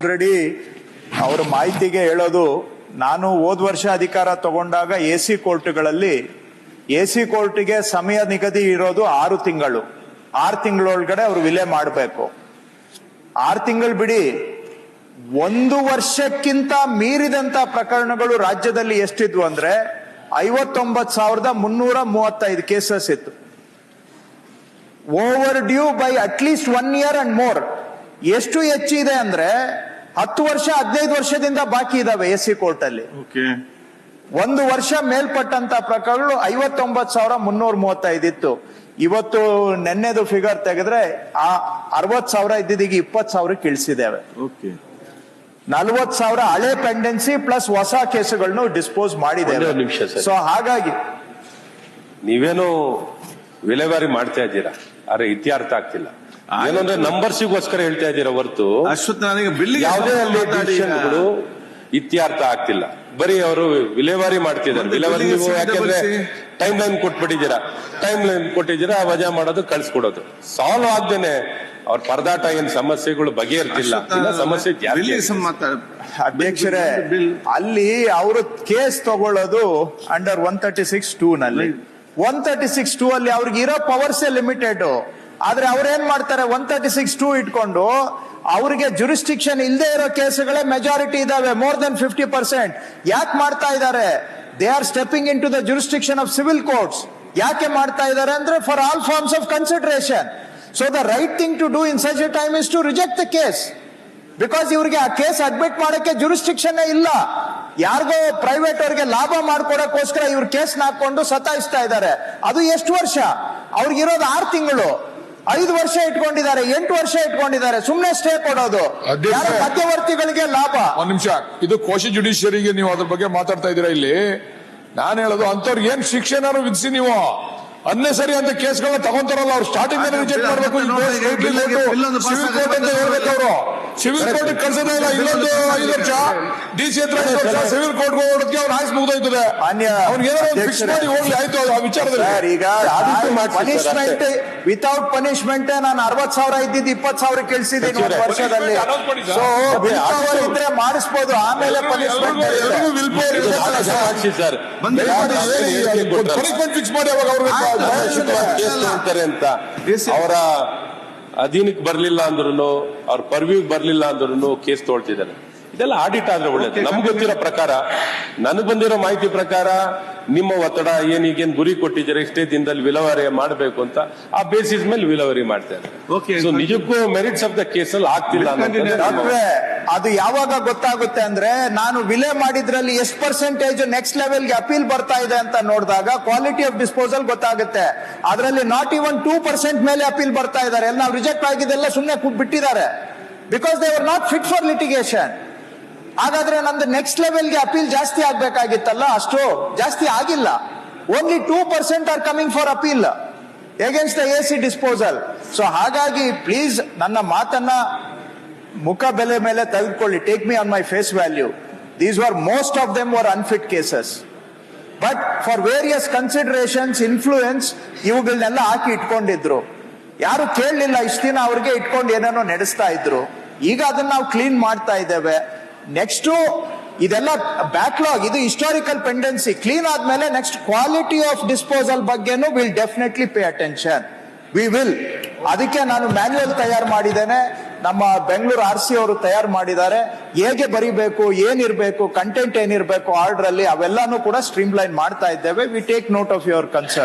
Already ಅವರ ಮಾಹಿತಿಗೆ ಹೇಳೋದು, ನಾನು ಹೋದ ವರ್ಷ ಅಧಿಕಾರ ತಗೊಂಡಾಗ ಎ ಸಿ ಕೋರ್ಟ್ಗಳಲ್ಲಿ, ಎ ಸಿ ಕೋರ್ಟ್ಗೆ ಸಮಯ ನಿಗದಿ ಇರೋದು ಆರು ತಿಂಗಳು. ಆರು ತಿಂಗಳೊಳಗಡೆ ಅವ್ರು ವಿಲೆ ಮಾಡಬೇಕು. ಆರು ತಿಂಗಳು ಬಿಡಿ, ಒಂದು ವರ್ಷಕ್ಕಿಂತ ಮೀರಿದಂತ ಪ್ರಕರಣಗಳು ರಾಜ್ಯದಲ್ಲಿ ಎಷ್ಟಿದ್ವು ಅಂದ್ರೆ, ಐವತ್ತೊಂಬತ್ತು ಸಾವಿರದ ಮುನ್ನೂರ ಮೂವತ್ತೈದು ಕೇಸಸ್ ಇತ್ತು. Overdue by at least one year and more. ಎಷ್ಟು ಹೆಚ್ಚಿದೆ ಅಂದ್ರೆ ಹತ್ತು ವರ್ಷ ಹದಿನೈದು ವರ್ಷದಿಂದ ಬಾಕಿ ಇದಾವೆ ಎಸ್ ಸಿ ಕೋರ್ಟ್ ಅಲ್ಲಿ ಓಕೆ. ಒಂದು ವರ್ಷ ಮೇಲ್ಪಟ್ಟಂತ ಪ್ರಕರಣಗಳು ಐವತ್ತೊಂಬತ್ತು ಸಾವಿರ ಮುನ್ನೂರ ಮೂವತ್ತೈದು ಇತ್ತು. ಇವತ್ತು ನೆನ್ನೆದು ಫಿಗರ್ ತೆಗೆದ್ರೆ ಆ ಅರವತ್ ಸಾವಿರ ಇದ್ದಿದ್ದೀಗ ಇಪ್ಪತ್ತು ಸಾವಿರಕ್ಕೆ ಇಳಿಸಿದ್ದೇವೆ ಓಕೆ. ನಲ್ವತ್ ಸಾವಿರ ಹಳೆ ಪೆಂಡೆನ್ಸಿ ಪ್ಲಸ್ ಹೊಸ ಕೇಸುಗಳನ್ನು ಡಿಸ್ಪೋಸ್ ಮಾಡಿದ್ದೇವೆ. ಒಂದೇ ನಿಮಿಷ ಸರ್. ಸೊ ಹಾಗಾಗಿ ನೀವೇನು ವಿಲೇವಾರಿ ಮಾಡ್ತಾ ಇದ್ದೀರಾ? ಆದ್ರೆ ಇತ್ಯರ್ಥ ಆಗ್ತಿಲ್ಲ. ಏನಂದ್ರೆ ನಂಬರ್ಸಿಗೋಸ್ಕರ ಹೇಳ್ತಾ ಇದ್ದೀರಾ ಹೊರತು? ಅಶ್ವತ್ ನನಗೆ ಯಾವುದೇ ಅಲ್ಲಿ ಡಿಸಿಷನ್ಗಳು ಇತ್ಯರ್ಥ ಆಗ್ತಿಲ್ಲ. ಬರೀ ಅವರು ವಿಲೇವಾರಿ ಮಾಡ್ತಿದ್ದಾರೆ. ವಿಲೇವಾರಿ ನೀವು ಯಾಕೆಂದ್ರೆ ಟೈಮ್ ಲೈನ್ ಕೊಟ್ಬಿಟ್ಟಿದ್ದೀರಾ. ಟೈಮ್ ಲೈನ್ ಕೊಟ್ಟಿದ್ದೀರಾ ವಜಾ ಮಾಡೋದು ಕಳ್ಸಿಕೊಡೋದು. ಸಾಲ್ವ್ ಆಗ್ದೇನೆ ಅವ್ರ ಪರದಾಟ ಏನ್ ಸಮಸ್ಯೆಗಳು ಬಗೆಹರ್ತಿಲ್ಲ. ಸಮಸ್ಯೆ ಅಧ್ಯಕ್ಷರೇ ಬಿಲ್ ಅಲ್ಲಿ ಅವರು ಕೇಸ್ ತಗೊಳ್ಳೋದು under one thirty six two ನಲ್ಲಿ. ಒನ್ ತರ್ಟಿ ಸಿಕ್ಸ್ ಟೂ ಅಲ್ಲಿ ಅವ್ರಿಗೆ ಇರೋ ಪವರ್ಸ್ ಲಿಮಿಟೆಡ್ ಆದ್ರೆ ಅವ್ರೇನ್ ಮಾಡ್ತಾರೆ? ಒನ್ ತರ್ಟಿ ಸಿಕ್ಸ್ ಟೂ ಇಟ್ಕೊಂಡು ಅವ್ರಿಗೆ ಜುರಿಸ್ಟಿಕ್ಷನ್ ಇಲ್ಲದೆ ಇರೋ ಕೇಸುಗಳೇ ಮೆಜಾರಿಟಿ ಇದಾವೆ ಮೋರ್ ದನ್ ಫಿಫ್ಟಿ ಪರ್ಸೆಂಟ್ ಯಾಕೆ ಮಾಡ್ತಾ ಇದ್ದಾರೆ they are stepping into the jurisdiction of civil courts ಯಾಕೆ ಮಾಡ್ತಾ ಇದ್ದಾರೆ ಅಂದ್ರೆ for all forms of consideration so the right thing to do in such a time is to reject the case because ಇವ್ರಿಗೆ ಆ case admit ಮಾಡಕ್ಕೆ jurisdiction ಇಲ್ಲ. ಯಾರಿಗೋ private ಅವರಿಗೆ ಲಾಭ ಮಾಡ್ಕೊಡಕ್ಕೋಸ್ಕರ ಇವ್ರ ಕೇಸ್ ಹಾಕೊಂಡು ಸತಾಯಿಸ್ತಾ ಇದ್ದಾರೆ ಅದು ಎಷ್ಟು ವರ್ಷ? ಅವ್ರಿಗಿರೋದು ಆರು ತಿಂಗಳು. ಐದು ವರ್ಷ ಇಟ್ಕೊಂಡಿದ್ದಾರೆ ಎಂಟು ವರ್ಷ ಇಟ್ಕೊಂಡಿದ್ದಾರೆ ಸುಮ್ಮನೆ ಸ್ಟೇ ಕೊಡೋದು. ಅಧ್ಯಕ್ಷ. ಯಾರೋ ಮಧ್ಯವರ್ತಿಗಳಿಗೆ ಲಾಭ? ಒಂದ್ ನಿಮಿಷ. ಇದು ಕೋಶಿ ಜುಡಿಷಿಯರಿಗೆ ನೀವು ಅದ್ರ ಬಗ್ಗೆ ಮಾತಾಡ್ತಾ ಇದೀರಾ ಇಲ್ಲಿ? ನಾನು ಹೇಳೋದು ಅಂತವ್ರಿಗೆ ಏನ್ ಶಿಕ್ಷೆನಾರು ವಿಧಿಸಿ ನೀವು? ಅನ್ನೆಸರಿ ಅಂತ ಕೇಸ್ಗಳನ್ನ ತಗೊಂತಾರಲ್ಲ ಅವ್ರು? ಸ್ಟಾರ್ಟಿಂಗ್ ರಿಜೆಕ್ಟ್ ಮಾಡಬೇಕು ಬಿಲ್ ಒಂದು pass ಸಿವಿಲ್ ಕೋರ್ಟ್ ಅಂತ ಹೇಳ್ಬೇಕು ಅವರು. ಸಿವಿಲ್ ಕೋರ್ಟ್ ಕಳ್ಸೋದೇ ಇಲ್ಲ ಇಲ್ಲೊಂದು ಐದು ವರ್ಷ ಡಿ ಸಿ ಹತ್ರ ಐದು ವರ್ಷ ಸಿವಿಲ್ ಕೋರ್ಟ್ ಹೋಗೋದಕ್ಕೆ ಅವ್ನ ಆಯ್ಸ್ ಮುಗ್ದೋಯ್ತದೆ. ಫಿಕ್ಸ್ ಮಾಡಿ ಹೋಗ್ಲಿ ಆಯ್ತು ಆ ವಿಚಾರದಲ್ಲಿ. ಈಗ ಪನಿಷ್ಮೆಂಟ್ ವಿತೌಟ್ ಪನಿಷ್ಮೆಂಟ್ ನಾನು ಅರವತ್ ಸಾವಿರ ಇದ್ದಿದ್ದು ಇಪ್ಪತ್ ಸಾವಿರ ಸಚಿವರೇ, ವರ್ಷದಲ್ಲಿ. ಸೊ ಅದೇ ಇದ್ರೆ ಮಾಡಿಸ್ಬೋದು ಆಮೇಲೆ ಪನಿಷ್ಮೆಂಟ್ ಜಾಸ್ತಿ ಸರ್ ಪನಿಷ್ಮೆಂಟ್ ಫಿಕ್ಸ್ ಮಾಡಿ ಅವಾಗ ಅವ್ರಿಗೆ ಅಂತ. ಅವರ ಅಧೀನಕ್ಕೆ ಬರಲಿಲ್ಲ ಅಂದ್ರೂ ಅವ್ರ ಪರ್ವ್ಯೂಗ್ ಬರ್ಲಿಲ್ಲ ಅಂದ್ರೂ ಕೇಸ್ ತೊಳ್ತಿದ್ದಾರೆ ಇದೆಲ್ಲ ಆಡಿಟ್ ಆದ್ರೆ ಒಳ್ಳೇದು. ನಮ್ಗೆ ಗೊತ್ತಿರೋ ಪ್ರಕಾರ ನನಗ್ ಬಂದಿರೋ ಮಾಹಿತಿ ಪ್ರಕಾರ ನಿಮ್ಮ ಒತ್ತಡ ಏನ್ ಈಗೇನ್ ಗುರಿ ಕೊಟ್ಟಿದ್ದೀರಾ ಇಷ್ಟೇ ದಿನದಲ್ಲಿ ವಿಲೇವಾರಿ ಮಾಡಬೇಕು ಅಂತ ಆ ಬೇಸಿಸ್ ಮೇಲೆ ವಿಲವರಿ ಮಾಡ್ತಾರೆ. ಸೊ ನಿಜಕ್ಕೂ ಮೆರಿಟ್ಸ್ ಆಫ್ ದ ಕೇಸ್ ಅಲ್ಲಿ ಆಗ್ತಿಲ್ಲ ಡಾಕ್ಟ್ರೆ ಅದು ಯಾವಾಗ ಗೊತ್ತಾಗುತ್ತೆ ಅಂದ್ರೆ ನಾನು ವಿಲೆ ಮಾಡಿದ್ರಲ್ಲಿ ಎಷ್ಟು ಪರ್ಸೆಂಟೇಜ್ ನೆಕ್ಸ್ಟ್ ಲೆವೆಲ್ಗೆ ಅಪೀಲ್ ಬರ್ತಾ ಇದೆ ಅಂತ ನೋಡಿದಾಗ ಕ್ವಾಲಿಟಿ ಆಫ್ ಡಿಸ್ಪೋಸಲ್ ಗೊತ್ತಾಗುತ್ತೆ. ಅದರಲ್ಲಿ ನಾಟ್ ಈವನ್ ಟೂ ಪರ್ಸೆಂಟ್ ಮೇಲೆ ಅಪೀಲ್ ಬರ್ತಾ ಇದ್ದಾರೆ. ಎಲ್ಲ ರಿಜೆಕ್ಟ್ ಆಗಿದ್ದೆಲ್ಲ ಸುಮ್ಮನೆ ಬಿಟ್ಟಿದ್ದಾರೆ. Because they are not fit for litigation ಹಾಗಾದ್ರೆ ನಂದು ನೆಕ್ಸ್ಟ್ ಲೆವೆಲ್ಗೆ ಅಪೀಲ್ ಜಾಸ್ತಿ ಆಗ್ಬೇಕಾಗಿತ್ತಲ್ಲ? ಅಷ್ಟು ಜಾಸ್ತಿ ಆಗಿಲ್ಲ. Only two percent are coming for appeal against the A C disposal so ಹಾಗಾಗಿ ಪ್ಲೀಸ್ ನನ್ನ ಮಾತನ್ನ ಮುಖ ಬೆಲೆ ಮೇಲೆ ತೆಗೆದುಕೊಳ್ಳಿ. Take me on my face value these were most of them were unfit cases but for various considerations influence ಇವುಗಳನ್ನೆಲ್ಲ ಹಾಕಿ ಇಟ್ಕೊಂಡಿದ್ರು. ಯಾರು ಕೇಳಲಿಲ್ಲ, ಇಷ್ಟು ದಿನ ಅವ್ರಿಗೆ ಇಟ್ಕೊಂಡು ಏನೇನೋ ನಡೆಸ್ತಾ ಇದ್ರು. ಈಗ ಅದನ್ನ ನಾವು ಕ್ಲೀನ್ ಮಾಡ್ತಾ ಇದ್ದೇವೆ. ನೆಕ್ಸ್ಟ್ ಇದೆಲ್ಲ ಬ್ಯಾಕ್ಲಾಗ್ ಇದು ಹಿಸ್ಟಾರಿಕಲ್ ಪೆಂಡೆನ್ಸಿ ಕ್ಲೀನ್ ಆದ್ಮೇಲೆ ನೆಕ್ಸ್ಟ್ ಕ್ವಾಲಿಟಿ ಆಫ್ ಡಿಸ್ಪೋಸಲ್ ಬಗ್ಗೆನೂ will definitely pay attention we will ಅದಕ್ಕೆ ನಾನು ಮ್ಯಾನ್ಯುಯಲ್ ತಯಾರು ಮಾಡಿದ್ದೇನೆ. ನಮ್ಮ ಬೆಂಗಳೂರು ಆರ್ ಸಿ ಅವರು ತಯಾರು ಮಾಡಿದ್ದಾರೆ. ಹೇಗೆ ಬರಿಬೇಕು, ಏನಿರಬೇಕು ಕಂಟೆಂಟ್ ಏನಿರಬೇಕು ಆರ್ಡರ್ ಅಲ್ಲಿ ಅವೆಲ್ಲಾನು ಕೂಡ ಸ್ಟ್ರೀಮ್ ಲೈನ್ ಮಾಡ್ತಾ ಇದ್ದೇವೆ. We take note of your concern